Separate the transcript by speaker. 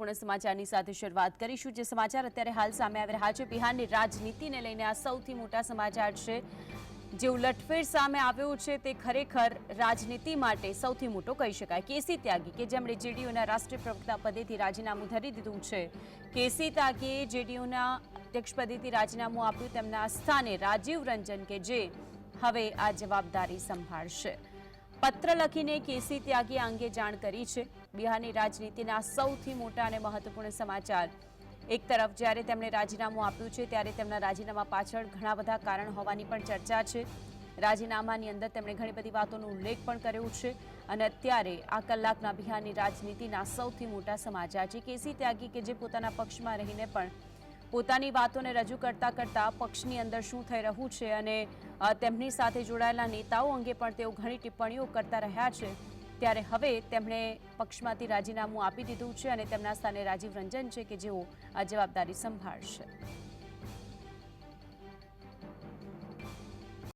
Speaker 1: મહત્વપૂર્ણ સમાચારની સાથે શરૂઆત કરીશું. જે સમાચાર અત્યારે હાલ સામે આવી રહ્યા છે, બિહારની રાજનીતિને લઈને આ સૌથી મોટા સમાચાર છે. જે ઉલટફેર સામે આવ્યો છે તે ખરેખર રાજનીતિ માટે સૌથી મોટો કહી શકાય. કેસી ત્યાગી, કે જેમણે જેડીયુના રાષ્ટ્રીય પ્રવક્તા પદેથી રાજીનામું ધરી દીધું છે. કેસી ત્યાગીએ જેડીયુના અધ્યક્ષ પદેથી રાજીનામું આપ્યું. તેમના સ્થાને રાજીવ રંજન કે જે હવે આ જવાબદારી સંભાળશે. પત્ર લખીને કેસી ત્યાગી અંગે જાણ કરી છે. બિહારની રાજનીતિના સૌથી મોટા અને મહત્વપૂર્ણ સમાચાર. એક તરફ જ્યારે તેમણે રાજીનામું આપ્યું છે, ત્યારે તેમના રાજીનામા પાછળ ઘણા બધા કારણ હોવાની પણ ચર્ચા છે. રાજીનામાની અંદર તેમણે ઘણી બધી વાતોનો ઉલ્લેખ પણ કર્યો છે અને અત્યારે આ કલાકના બિહારની રાજનીતિના સૌથી મોટા સમાચાર છે. કેસી ત્યાગી કે જે પોતાના પક્ષમાં રહીને પણ પોતાની વાતોને રજૂ કરતા કરતા પક્ષની અંદર શું થઈ રહ્યું છે અને તેમની સાથે જોડાયેલા નેતાઓ અંગે પણ તેઓ ઘણી ટિપ્પણીઓ કરતા રહ્યા છે. ત્યારે હવે તેમણે પક્ષમાંથી રાજીનામું આપી દીધું છે અને તેમના સ્થાને રાજીવ રંજન છે કે જેઓ આ જવાબદારી સંભાળશે.